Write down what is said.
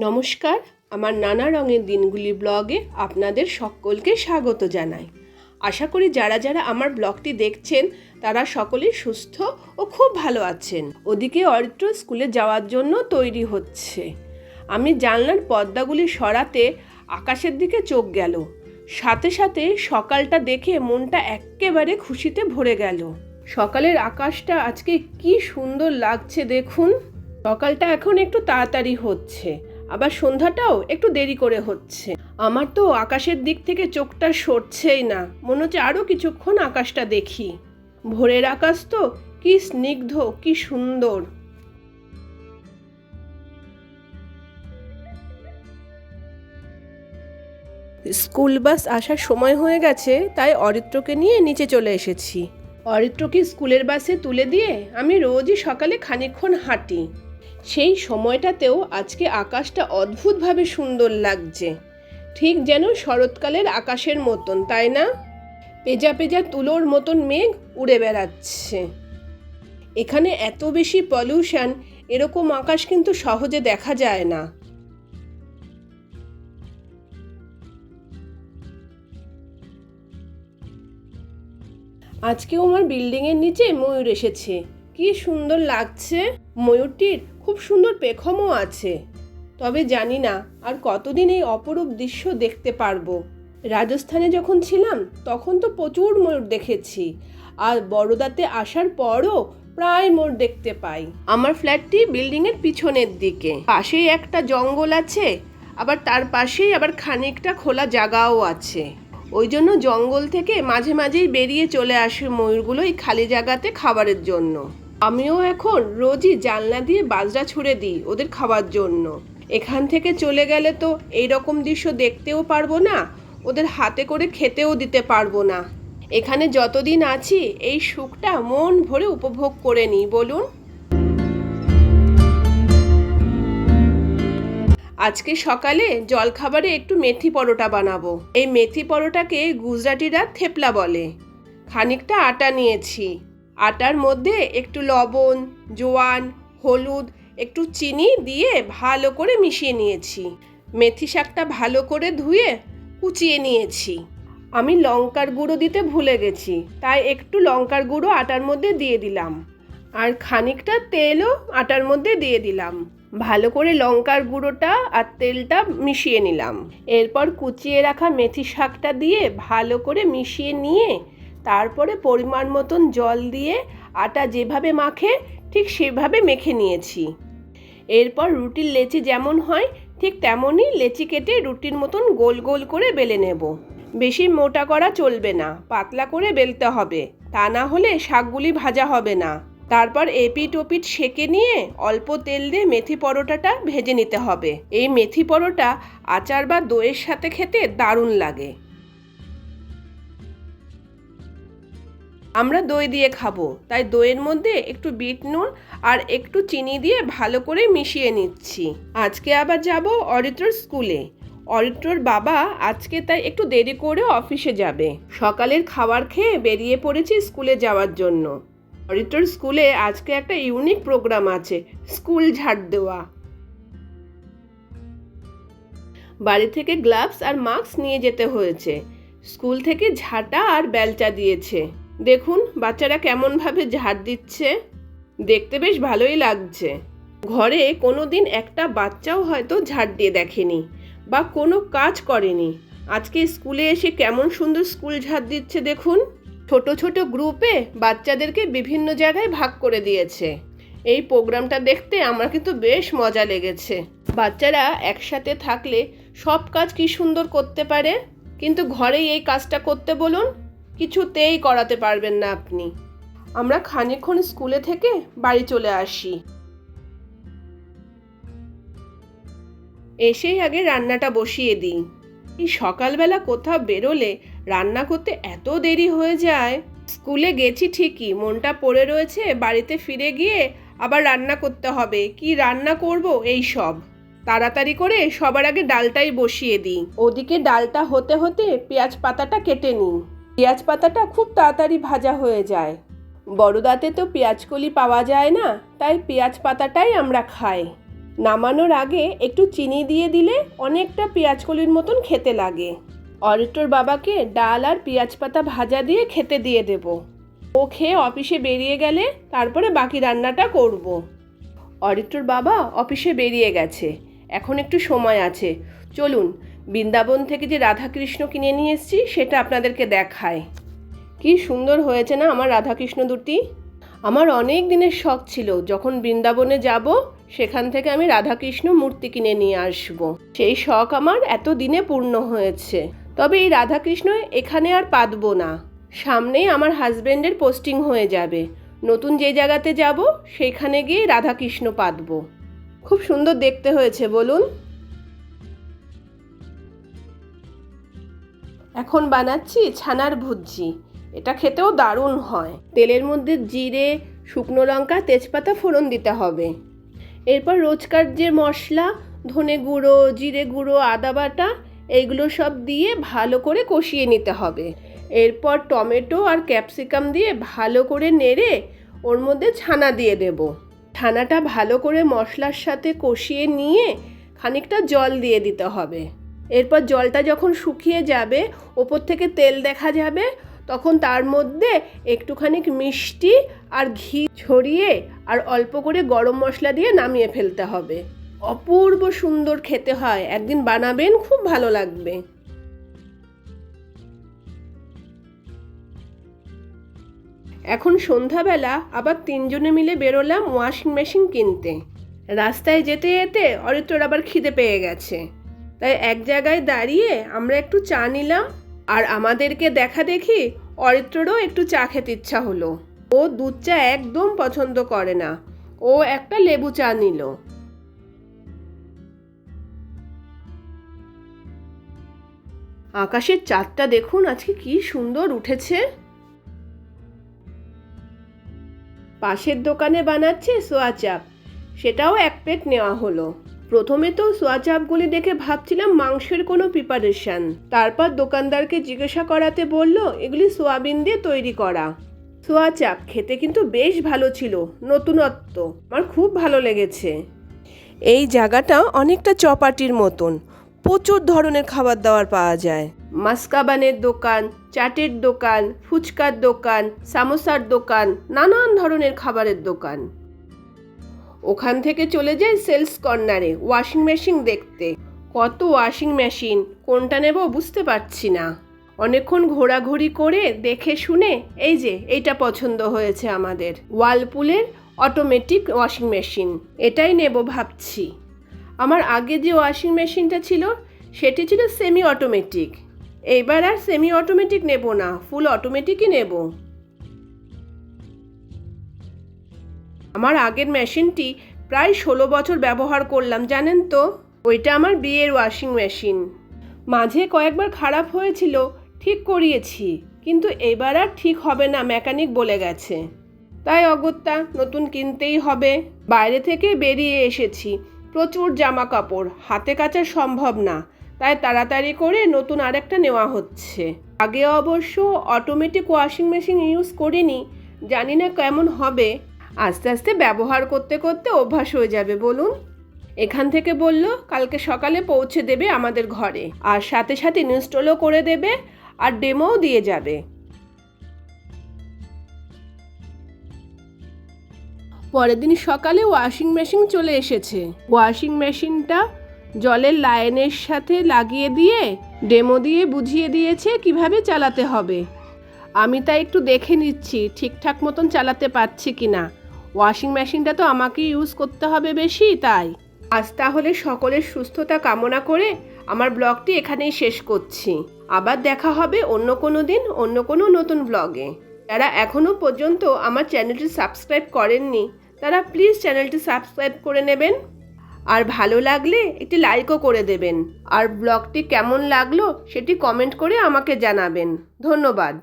নমস্কার, আমার নানা রঙের দিনগুলি ব্লগে আপনাদের সকলকে স্বাগত জানাই। আশা করি যারা যারা আমার ব্লগটি দেখছেন, তারা সকলেই সুস্থ ও খুব ভালো আছেন। ওদিকে অরিত্র স্কুলে যাওয়ার জন্য তৈরি হচ্ছে। আমি জানলার পর্দাগুলি সরাতে আকাশের দিকে চোখ গেল। সাথে সাথে সকালটা দেখে মনটা এক্কেবারে খুশিতে ভরে গেল। সকালের আকাশটা আজকে কি সুন্দর লাগছে দেখুন। সকালটা এখন একটু তাড়াতাড়ি হচ্ছে। আবার সন্ধ্যাটাও একটু দেরি করে হচ্ছে। আমার তো আকাশের দিক থেকে চোখটা সরছেই না। মনে হচ্ছে আরও কিছুক্ষণ আকাশটা দেখি। ভোরের আকাশ তো কি স্নিগ্ধ, কি সুন্দর। স্কুল বাস আসার সময় হয়ে গেছে, তাই অরিত্রকে নিয়ে নিচে চলে এসেছি। অরিত্রকে স্কুলের বাসে তুলে দিয়ে আমি রোজই সকালে খানিকক্ষণ হাঁটি। সেই সময়টাতেও আজকে আকাশটা অদ্ভুতভাবে সুন্দর লাগছে। ঠিক যেন শরৎকালের আকাশের মতন, তাই না? পেজা পেজা তুলোর মতন মেঘ উড়ে বেড়াচ্ছে। এখানে এত বেশি পলিউশন এরকম আকাশ কিন্তু সহজে দেখা যায় না। আজকেও আমার বিল্ডিংয়ের নিচে ময়ূর এসেছে। কি সুন্দর লাগছে ময়ূরটির। খুব সুন্দর পেখমও আছে। তবে জানি না আর কতদিন এই অপরূপ দৃশ্য দেখতে পারব। রাজস্থানে যখন ছিলাম, তখন তো প্রচুর ময়ূর দেখেছি। আর বড়দাতে আসার পরও প্রায় মোর দেখতে পাই। আমার ফ্ল্যাটটি বিল্ডিংয়ের পিছনের দিকে। পাশেই একটা জঙ্গল আছে, আবার তার পাশেই আবার খানিকটা খোলা জায়গাও আছে। ওই জন্য জঙ্গল থেকে মাঝে মাঝেই বেরিয়ে চলে আসে ময়ূরগুলো এই খালি জায়গাতে খাবারের জন্য। আমিও এখন রোজই জানলা দিয়ে বাজরা ছুঁড়ে দিই ওদের খাওয়ার জন্য। এখান থেকে চলে গেলে তো এই রকম দৃশ্য দেখতেও পারব না, ওদের হাতে করে খেতেও দিতে পারব না। এখানে যতদিন আছি, এই সুখটা মন ভরে উপভোগ করে নিই, বলুন। আজকে সকালে জলখাবারে একটু মেথি পরোটা বানাবো। এই মেথি পরোটাকে গুজরাটিরা থেপলা বলে। খানিকটা আটা নিয়েছি। আটার মধ্যে একটু লবণ, জোয়ান, হলুদ, একটু চিনি দিয়ে ভালো করে মিশিয়ে নিয়েছি। মেথি শাকটা ভালো করে ধুয়ে কুচিয়ে নিয়েছি। আমি লঙ্কার গুঁড়ো দিতে ভুলে গেছি, তাই একটু লঙ্কার গুঁড়ো আটার মধ্যে দিয়ে দিলাম। আর খানিকটা তেলও আটার মধ্যে দিয়ে দিলাম। ভালো করে লঙ্কার গুঁড়োটা আর তেলটা মিশিয়ে নিলাম। এরপর কুচিয়ে রাখা মেথি শাকটা দিয়ে ভালো করে মিশিয়ে নিয়ে তারপরে পরিমাণ মতন জল দিয়ে আটা যেভাবে মাখে, ঠিক সেভাবে মেখে নিয়েছি। এরপর রুটির লেচি যেমন হয়, ঠিক তেমনই লেচি কেটে রুটির মতন গোল গোল করে বেলে নেব। বেশি মোটা করা চলবে না, পাতলা করে বেলতে হবে। তা না হলে শাকগুলি ভাজা হবে না। তারপর এপিট ওপিট সেকে নিয়ে অল্প তেল দিয়ে মেথি পরোটাটা ভেজে নিতে হবে। এই মেথি পরোটা আচার বা দইয়ের সাথে খেতে দারুণ লাগে। আমরা দই দিয়ে খাব। তাই দইয়ের মধ্যে একটু বিট নুন আর একটু চিনি দিয়ে ভালো করে মিশিয়ে নিচ্ছি। আজকে আবার যাব অরিত্রর স্কুলে। অরিত্রর বাবা আজকে তাই একটু দেরি করে অফিসে যাবে। সকালের খাবার খেয়ে বেরিয়ে পড়েছি স্কুলে যাওয়ার জন্য। অরিত্রর স্কুলে আজকে একটা ইউনিক প্রোগ্রাম আছে, স্কুল ঝাড় দেওয়া। বাড়ি থেকে গ্লাভস আর মাস্ক নিয়ে যেতে হয়েছে। স্কুল থেকে ঝাঁটা আর বেলচা দিয়েছে। দেখুন, বাচ্চারা কেমনভাবে ঝাড় দিচ্ছে। দেখতে বেশ ভালোই লাগছে। ঘরে কোনো দিন একটা বাচ্চাও হয়তো ঝাড় দিয়ে দেখেনি বা কোনো কাজ করেনি। আজকে স্কুলে এসে কেমন সুন্দর স্কুল ঝাড় দিচ্ছে দেখুন। ছোট ছোট গ্রুপে বাচ্চাদেরকে বিভিন্ন জায়গায় ভাগ করে দিয়েছে। এই প্রোগ্রামটা দেখতে আমার কিন্তু বেশ মজা লেগেছে। বাচ্চারা একসাথে থাকলে সব কাজ কি সুন্দর করতে পারে? কিন্তু ঘরেই এই কাজটা করতে বলুন। কিছুতেই করাতে পারবেন না আপনি। আমরা খানিকক্ষণ স্কুলে থেকে বাড়ি চলে আসি। এসেই আগে রান্নাটা বসিয়ে দিই। এই সকালবেলা কোথাও বেরোলে রান্না করতে এত দেরি হয়ে যায়। স্কুলে গেছি ঠিকই, মনটা পড়ে রয়েছে, বাড়িতে ফিরে গিয়ে আবার রান্না করতে হবে। কি রান্না করব, এই সব। তাড়াতাড়ি করে সবার আগে ডালটাই বসিয়ে দিই। ওদিকে ডালটা হতে হতে পেঁয়াজ পাতাটা কেটে নিই। পেঁয়াজ পাতাটা খুব তাড়াতাড়ি ভাজা হয়ে যায়। বড়দাতে তো পেঁয়াজকলি পাওয়া যায় না, তাই পেঁয়াজ পাতাটাই আমরা খাই। নামানোর আগে একটু চিনি দিয়ে দিলে অনেকটা পেঁয়াজ কলির মতন খেতে লাগে। অরিত্রর বাবাকে ডাল আর পেঁয়াজ পাতা ভাজা দিয়ে খেতে দিয়ে দেব। ও খেয়ে অফিসে বেরিয়ে গেলে তারপরে বাকি রান্নাটা করব। অরিত্রর বাবা অফিসে বেরিয়ে গেছে, এখন একটু সময় আছে। চলুন বৃন্দাবন থেকে যে রাধাকৃষ্ণ কিনে নিয়ে এসেছি, সেটা আপনাদেরকে দেখায়। কি সুন্দর হয়েছে না আমার রাধাকৃষ্ণ দুটি? আমার অনেক দিনের শখ ছিল, যখন বৃন্দাবনে যাব, সেখান থেকে আমি রাধাকৃষ্ণ মূর্তি কিনে নিয়ে আসব। সেই শখ আমার এত দিনে পূর্ণ হয়েছে। তবে এই রাধাকৃষ্ণ এখানে আর পাতবো না। সামনেই আমার হাজবেন্ডের পোস্টিং হয়ে যাবে। নতুন যে জায়গাতে যাব, সেইখানে গিয়ে রাধাকৃষ্ণ পাতবো খুব সুন্দর দেখতে হয়েছে, বলুন। এখন বানাচ্ছি ছানার ভুজি এটা খেতেও দারুণ হয়। তেলের মধ্যে জিরে, শুকনো লঙ্কা, তেজপাতা ফোড়ন দিতে হবে। এরপর রোজকার যে মশলা, ধনে গুঁড়ো, জিরে গুঁড়ো, আদা বাটা এইগুলো সব দিয়ে ভালো করে কষিয়ে নিতে হবে। এরপর টমেটো আর ক্যাপসিকাম দিয়ে ভালো করে নেড়ে ওর মধ্যে ছানা দিয়ে দেব। ছানাটা ভালো করে মশলার সাথে কষিয়ে নিয়ে খানিকটা জল দিয়ে দিতে হবে। এরপর জলটা যখন শুকিয়ে যাবে, ওপর থেকে তেল দেখা যাবে, তখন তার মধ্যে একটুখানি মিষ্টি আর ঘি ছড়িয়ে আর অল্প করে গরম মশলা দিয়ে নামিয়ে ফেলতে হবে। অপূর্ব সুন্দর খেতে হয়। একদিন বানাবেন, খুব ভালো লাগবে। এখন সন্ধ্যাবেলা আবার তিনজনে মিলে বেরোলাম ওয়াশিং মেশিন কিনতে। রাস্তায় যেতে যেতে অরিত্রর আবার খিদে পেয়ে গেছে। তাই এক জায়গায় দাঁড়িয়ে আমরা একটু চা নিলাম আর আমাদেরকে দেখা দেখি অরিত্ররও একটু চা খেতে ইচ্ছা হলো। ও দুধ চা একদম পছন্দ করে না। ও একটা লেবু চা নিল। আকাশের চাঁদটা দেখুন আজকে কি সুন্দর উঠেছে। পাশের দোকানে বানাচ্ছে সোয়া চাপ। সেটাও এক প্লেট নেওয়া হলো। প্রথমে তো সোয়া চাপগুলি দেখে ভাবছিলাম মাংসের কোনো প্রিপারেশন তারপর দোকানদারকে জিজ্ঞাসা করাতে বলল, এগুলি সোয়াবিন দিয়ে তৈরি করা। সোয়া চাপ খেতে কিন্তু বেশ ভালো ছিল, নতুনত্ব, আমার খুব ভালো লেগেছে। এই জায়গাটা অনেকটা চপাটির মতন, প্রচুর ধরনের খাবার দাবার পাওয়া যায়। মাস্কাবানের দোকান, চাটের দোকান, ফুচকার দোকান, সামোসার দোকান, নানান ধরনের খাবারের দোকান। ওখান থেকে চলে যাই সেলস কর্নারে ওয়াশিং মেশিন দেখতে। কত ওয়াশিং মেশিন কোনটা নেব বুঝতে পারছি না। অনেকক্ষণ ঘোরাঘুরি করে দেখে শুনে, এই যে, এইটা পছন্দ হয়েছে আমাদের। ওয়ালপুলের অটোমেটিক ওয়াশিং মেশিন এটাই নেব ভাবছি। আমার আগে যে ওয়াশিং মেশিনটা ছিল, সেটি ছিল সেমি অটোমেটিক এইবার আর সেমি অটোমেটিক নেব না ফুল অটোমেটিকই নেব। আমার আগের মেশিনটি প্রায় ষোলো বছর ব্যবহার করলাম, জানেন তো? ওইটা আমার বিয়ের ওয়াশিং মেশিন। মাঝে কয়েকবার খারাপ হয়েছিল, ঠিক করিয়েছি, কিন্তু এবার আর ঠিক হবে না, মেকানিক বলে গেছে। তাই অগত্যা, নতুন কিনতেই হবে। বাইরে থেকে বেরিয়ে এসেছি, প্রচুর জামা কাপড় হাতে কাচা সম্ভব না। তাই তাড়াতাড়ি করে নতুন আরেকটা নেওয়া হচ্ছে। আগে অবশ্য অটোমেটিক ওয়াশিং মেশিন ইউজ করিনি, জানি না কেমন হবে। আস্তে আস্তে ব্যবহার করতে করতে অভ্যাস হয়ে যাবে, বলুন। এখান থেকে বলল, কালকে সকালে পৌঁছে দেবে আমাদের ঘরে, আর সাথে সাথে ইনস্টলও করে দেবে আর ডেমোও দিয়ে যাবে। পরের দিন সকালে ওয়াশিং মেশিন চলে এসেছে। ওয়াশিং মেশিনটা জলের লাইনের সাথে লাগিয়ে দিয়ে, ডেমো দিয়ে বুঝিয়ে দিয়েছে কীভাবে চালাতে হবে। আমি তাই একটু দেখে নিচ্ছি, ঠিকঠাক মতন চালাতে পারছি কি না ওয়াশিং মেশিনটা তো আমাকে ইউজ করতে হবে বেশি, তাই। আজ তাহলে সকলের সুস্থতা কামনা করে আমার ব্লগটি এখানেই শেষ করছি। আবার দেখা হবে অন্য কোনো দিন, অন্য কোনো নতুন ব্লগে। যারা এখনও পর্যন্ত আমার চ্যানেলটি সাবস্ক্রাইব করেননি, তারা প্লিজ চ্যানেলটি সাবস্ক্রাইব করে নেবেন। আর ভালো লাগলে একটি লাইকও করে দেবেন। আর ব্লগটি কেমন লাগল সেটি কমেন্ট করে আমাকে জানাবেন। ধন্যবাদ।